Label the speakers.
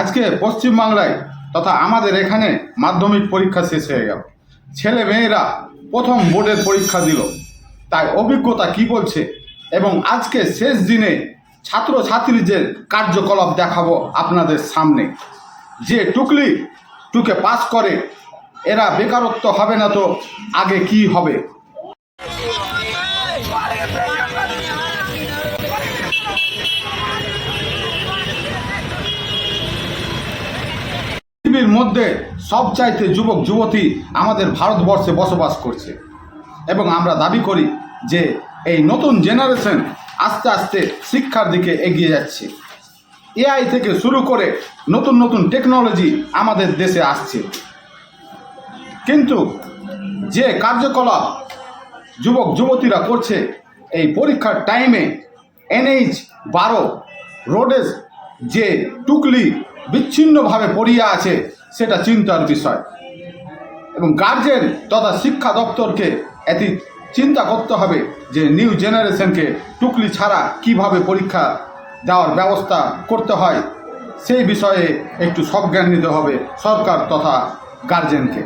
Speaker 1: আজকে পশ্চিমবাংলায় তথা আমাদের এখানে মাধ্যমিক পরীক্ষা শেষ হয়ে গেল। ছেলে মেয়েরা প্রথম বোর্ডের পরীক্ষা দিল। তাই অভিজ্ঞতা কি বলছে এবং আজকে শেষ দিনে ছাত্র ছাত্রছাত্রীদের কার্যকলাপ দেখাবো আপনাদের সামনে। যে টুকলি টুকে পাস করে, এরা বেকারত্ব হবে না তো আগে কি হবে? পৃথিবীর মধ্যে সবচাইতে যুবক, যুবতী আমাদের ভারতবর্ষে বসবাস করছে। এবং আমরা দাবি করি যে এই নতুন জেনারেশন আস্তে আস্তে শিক্ষার দিকে এগিয়ে যাচ্ছে। এআই থেকে শুরু করে নতুন নতুন টেকনোলজি আমাদের দেশে আসছে। কিন্তু যে কার্যকলাপ যুবক, যুবতীরা করছে, এই পরীক্ষার টাইমে এনএইচ বারো রোডের যে টুকলি বিচ্ছিন্নভাবে পড়িয়া আছে, সেটা চিন্তার বিষয়। এবং গার্জেন তথা শিক্ষা দপ্তরকে এটি চিন্তা করতে হবে যে নিউ জেনারেশনকে টুকলি ছাড়া কীভাবে পরীক্ষা দেওয়ার ব্যবস্থা করতে হয়, সেই বিষয়ে একটু সজ্ঞান নিতে হবে সরকার তথা গার্জেনকে